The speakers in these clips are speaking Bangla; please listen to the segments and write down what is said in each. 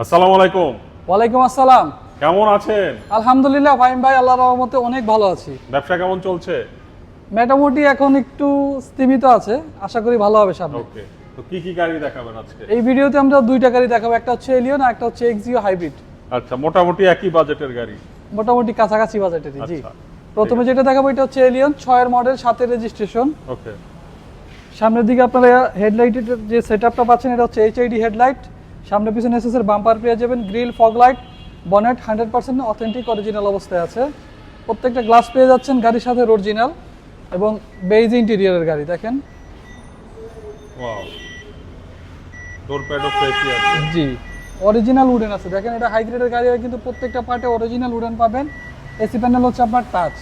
আসসালামু আলাইকুম। ওয়ালাইকুম আসসালাম। কেমন আছেন? আলহামদুলিল্লাহ ফাহিম ভাই আল্লাহর রহমতে অনেক ভালো আছি। ব্যবসা কেমন চলছে? মোটামুটি এখন একটু স্তীমিত আছে। আশা করি ভালো হবে সামনে। ওকে তো কি কি গাড়ি দেখাবেন আজকে? এই ভিডিওতে আমরা দুইটা গাড়ি দেখাবো। একটা হচ্ছে এলিয়ন আর একটা হচ্ছে এক্সিও হাইব্রিড আচ্ছা মোটামুটি একই বাজেটের গাড়ি? মোটামুটি কাছাকাছি বাজেটেরই জি। আচ্ছা প্রথমে যেটা দেখাবো এটা হচ্ছে এলিয়ন ছয়ের মডেল সাতের রেজিস্ট্রেশন ওকে। সামনের দিকে আপনারা হেডলাইটের যে সেটআপটা পাচ্ছেন এটা হচ্ছে এইচআইডি হেডলাইট সামনে পিছনে এসএস এর বাম্পার পেয়ে যাবেন grill fog light bonnet hundred percent authentic original অবস্থায় আছে। প্রত্যেকটা গ্লাস পেয়ে যাচ্ছেন গাড়ির সাথে অরিজিনাল এবং বেইজ ইন্টেরিয়রের গাড়ি দেখেন। জি অরিজিনাল উডেন আছে। দেখেন এটা হাই গ্রেডের গাড়ি হয় কিন্তু প্রত্যেকটা পার্টে অরিজিনাল উডেন পাবেন। এসি প্যানেল হচ্ছে আপনার টাচ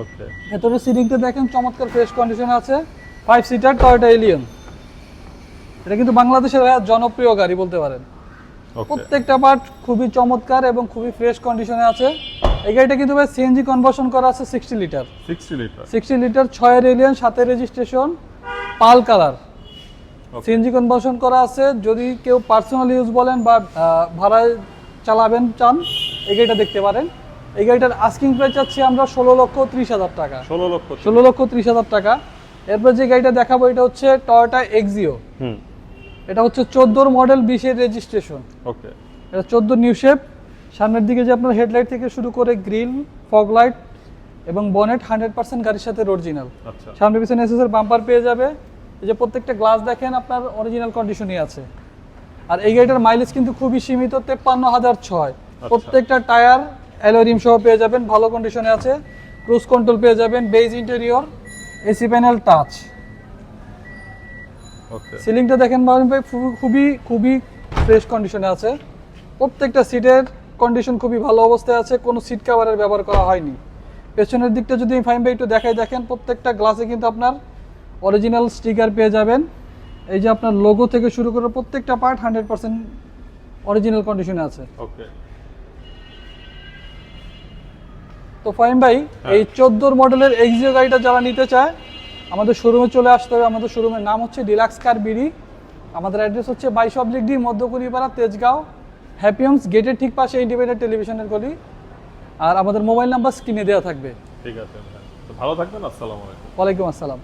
ওকে ভেতরে সিলিংটা দেখেন চমৎকার ফ্রেশ কন্ডিশন আছে। ফাইভ সিটার টয়টা এলিয়ন এটা কিন্তু বাংলাদেশের জনপ্রিয় গাড়ি বলতে পারেন। প্রত্যেকটা পার্ট খুবই চমৎকার এবং খুবই ফ্রেশ কন্ডিশনে আছে। এই গাড়িটা কিন্তু ভাই সিএনজি কনভার্সন করা আছে sixty litre 60 litre sixty litre ছয়ের এলিয়ন সাতের registration pearl colour CNG conversion করা আছে। যদি কেউ পার্সোনাল ইউজ বলেন বা ভাড়ায় চালাবেন চান এই গাড়িটা দেখতে পারেন। এই গাড়িটার আস্কিং প্রাইস চাচ্ছি আমরা ষোলো লক্ষ ত্রিশ হাজার টাকা। 16 লক্ষ ষোলো লক্ষ ত্রিশ হাজার টাকা। এরপর যে গাড়িটা দেখাবো এটা হচ্ছে টয়োটা এক্সিও হুম। এটা হচ্ছে চোদ্দোর মডেল বিশের রেজিস্ট্রেশন ওকে এটা চোদ্দ নিউ শেপ সামনের দিকে যে আপনার হেডলাইট থেকে শুরু করে গ্রিল ফগ লাইট এবং বনেট হান্ড্রেড পার্সেন্ট গাড়ির সাথে অরিজিনাল আচ্ছা। সামনে পিছনে এসএস এর বাম্পার পেয়ে যাবে। এই যে প্রত্যেকটা গ্লাস দেখেন আপনার অরিজিনাল কন্ডিশনই আছে। আর এই গাড়িটার মাইলেজ কিন্তু খুবই সীমিত তেপ্পান্ন হাজার ছয়। প্রত্যেকটা টায়ার অ্যালোরিম সহ পেয়ে যাবেন ভালো কন্ডিশনে আছে। ক্রুজ কন্ট্রোল পেয়ে যাবেন beige interior AC panel touch সিলিংটা দেখেন মারুন ভাই খুবই- খুবই ফ্রেশ কন্ডিশনে আছে। প্রত্যেকটা সিটের কন্ডিশন খুবই ভালো অবস্থায় আছে কোনো সিট কাভারের ব্যবহার করা হয়নি। পেছনের দিকটা যদি ফাইন ভাই একটু দেখাই দেখেন প্রত্যেকটা গ্লাসে কিন্তু আপনার অরিজিনাল স্টিকার পেয়ে যাবেন। এই যে আপনার লোগো থেকে শুরু করে প্রত্যেকটা পার্ট হান্ড্রেড পার্সেন্ট অরিজিনাল কন্ডিশনে আছে। ওকে তো ফাইন ভাই এই চোদ্দোর মডেলের এক্সিও গাড়িটা যারা নিতে চায় আমাদের শোরুমে চলে আসতে হবে। আমাদের শোরুমের নাম হচ্ছে ডিলাক্স কার বিডি আমাদের অ্যাড্রেস হচ্ছে বাইশ অব্লিক ডি মধ্যকুড়িপাড়া তেজগাঁও। হ্যাপিয়ামস গেটের ঠিক পাশে ইন্ডিপেন্ডেন্ট টেলিভিশনের গলি। আর আমাদের মোবাইল নাম্বার স্ক্রিনে দেওয়া থাকবে। ঠিক আছে ভালো থাকবেন আসসালামু আলাইকুম। ওয়ালাইকুম আসসালাম।